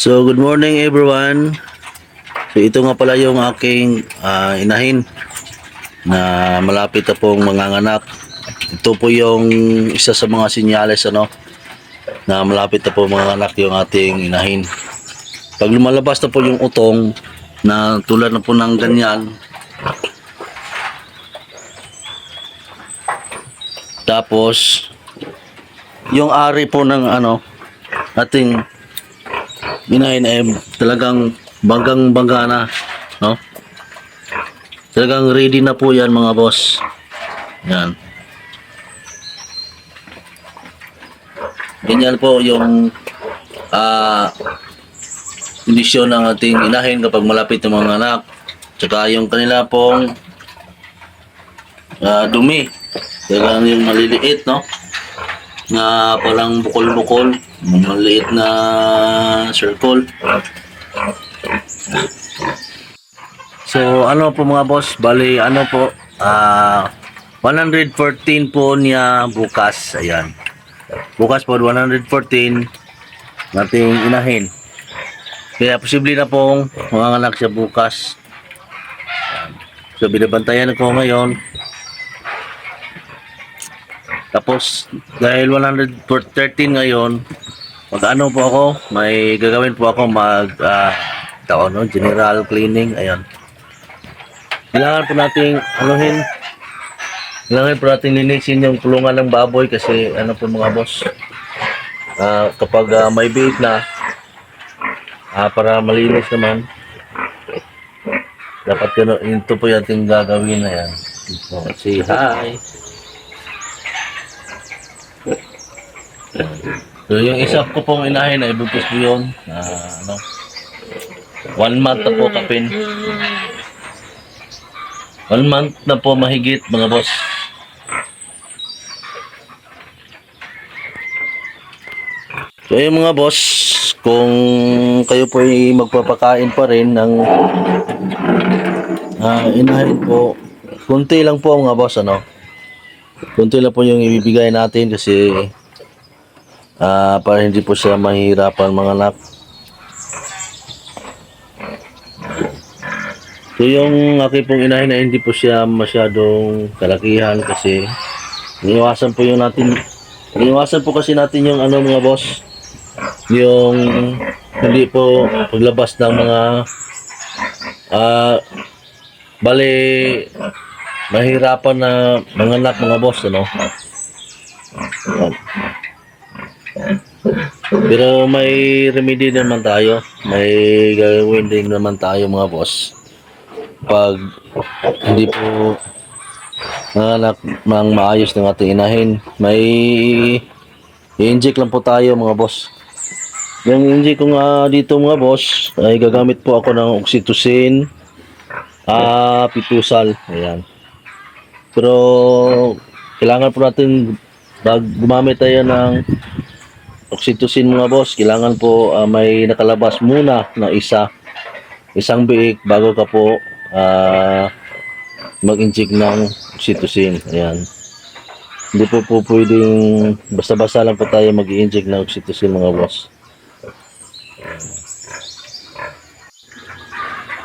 So, good morning everyone. So, ito nga pala yung aking ah, inahin na malapit na pong manganganak. Ito po yung isa sa mga sinyales ano na malapit na po manganganak yung ating inahin. Pag lumalabas na po yung utong na tulad na po ng ganyan, tapos yung ari po ng ano ating inahin ay talagang banggang bangga na no? Talagang ready na po yan mga boss. Yan. Ganyan po yung ah kondisyon ng ating inahin kapag malapit ng mga anak. Tsaka yung kanila pong ah, dumi. Talagang yung maliliit no na parang bukol-bukol, maliit na circle. So ano po mga boss, bali ano po, ah 114 po niya bukas, ayan. Bukas po 114 nating inahin. Kaya posible na pong manganganak siya bukas. So binabantayan ko ngayon tapos, dahil 113 ngayon, mag-ano po ako, may gagawin po ako mag, ah, taon, no? general cleaning, ayan. Kailangan po nating, anuhin, kailangan po nating linisin yung kulungan ng baboy kasi, ano po mga boss, ah, kapag ah, may bait na, ah, para malinis naman, dapat yun, ito po yung ating gagawin, ayan. So, say hi. So, yung isa ko pong inahin na ibubus po yun. ah, ano, one month na po kapin. One month na po mahigit mga boss. So yung mga boss, kung kayo po ay magpapakain pa rin ng ah, inahin po, kunti lang po mga boss ano. Kunti lang po yung ibibigay natin kasi Ah, para hindi po siya mahirapan mga anak. So yung aking pong inahin na hindi po siya masyadong kalakihan kasi iniwasan po yung natin iniwasan po kasi natin yung ano mga boss yung hindi po paglabas ng mga ah bali mahirapan na mga anak mga boss ano. Pero may remedy naman tayo. May gagawin din naman tayo mga boss. Pag hindi po nanganak ng maayos ng ating inahin, may i-inject lang po tayo mga boss. Yung inject ko nga dito mga boss, ay gagamit po ako ng oxytocin, ah, pitusal. Ayan. Pero kailangan po natin pag gumamit tayo ng oxytocin mga boss, kailangan po ah, may nakalabas muna na isa, isang biik bago ka po ah, mag-inject ng oxytocin. Ayan. Hindi po po pwedeng basta-basta lang po tayo mag-inject ng oxytocin mga boss.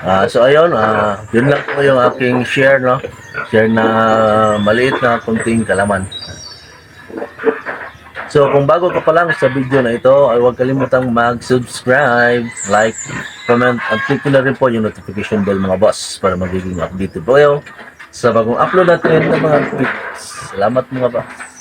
Ah, so ayun, ah, yun lang po yung aking share, no? Share na maliit na kunting kalaman. So kung bago ka pa lang sa video na ito, ay huwag kalimutang mag-subscribe, like, comment, at click na rin po yung notification bell mga boss para magiging updated po kayo sa bagong upload natin ng mga videos. Salamat mga boss.